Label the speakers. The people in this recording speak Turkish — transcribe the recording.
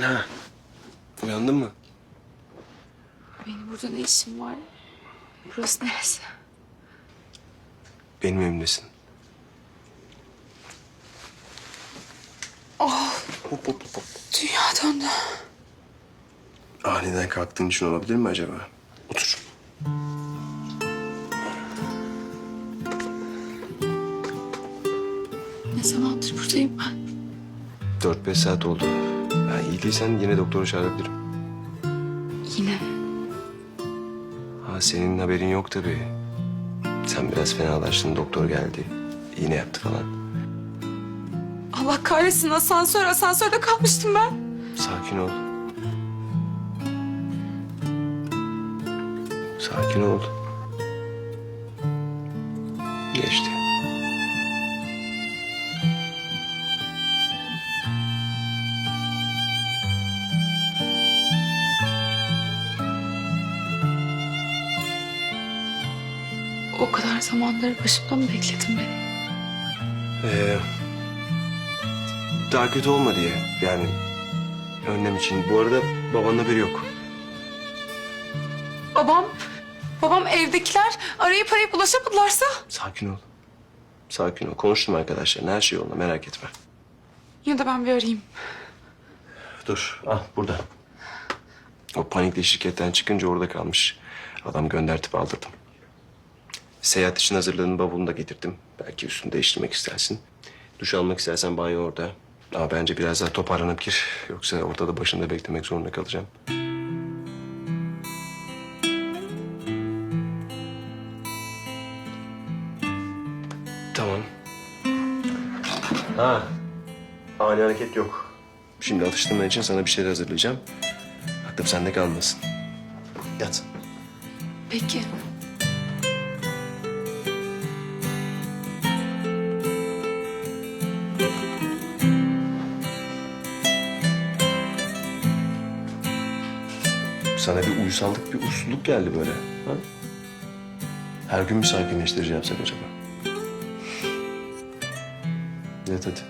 Speaker 1: Ha. Uyandın mı?
Speaker 2: Benim burada ne işim var? Burası neresi?
Speaker 1: Benim evimdesin.
Speaker 2: Oh,
Speaker 1: Hop hop hop
Speaker 2: dünya döndü.
Speaker 1: Aniden kalktığın için olabilir mi acaba? Otur.
Speaker 2: Ne zamandır buradayım ben?
Speaker 1: Dört beş saat oldu. Ben iyi değilsen yine doktoru çağırabilirim.
Speaker 2: Yine.
Speaker 1: Ha senin haberin yok tabii. Sen biraz fenalaştın, doktor geldi. İğne yaptı falan.
Speaker 2: Allah kahretsin asansör, asansörde kalmıştım ben.
Speaker 1: Sakin ol. Sakin ol. Geçti.
Speaker 2: O kadar zamandır başımda mı bekledin beni?
Speaker 1: Ee, daha kötü olma diye yani önlem için. Bu arada babanın haberi yok.
Speaker 2: Babam, babam evdekiler arayıp arayıp ulaşamadılarsa?
Speaker 1: Sakin ol. Sakin ol. Konuştum arkadaşlar. Her şey yolunda merak etme.
Speaker 2: Yine de ben bir arayayım.
Speaker 1: Dur. Ah burada. O panikle şirketten çıkınca orada kalmış. Adam göndertip aldırdım. Seyahat için hazırladığım bavulunu da getirdim. Belki üstünü değiştirmek istersin. Duş almak istersen banyo orada. Ama bence biraz daha toparlanıp gir. Yoksa ortada başında beklemek zorunda kalacağım. Tamam. Ha. Ani hareket yok. Şimdi atıştırman için sana bir şeyler hazırlayacağım. Aklım sende kalmasın. Yat.
Speaker 2: Peki.
Speaker 1: Sana bir uysallık, bir usulluk geldi böyle. Ha? Her gün bir sakinleştireceğim seni acaba. Yat hadi.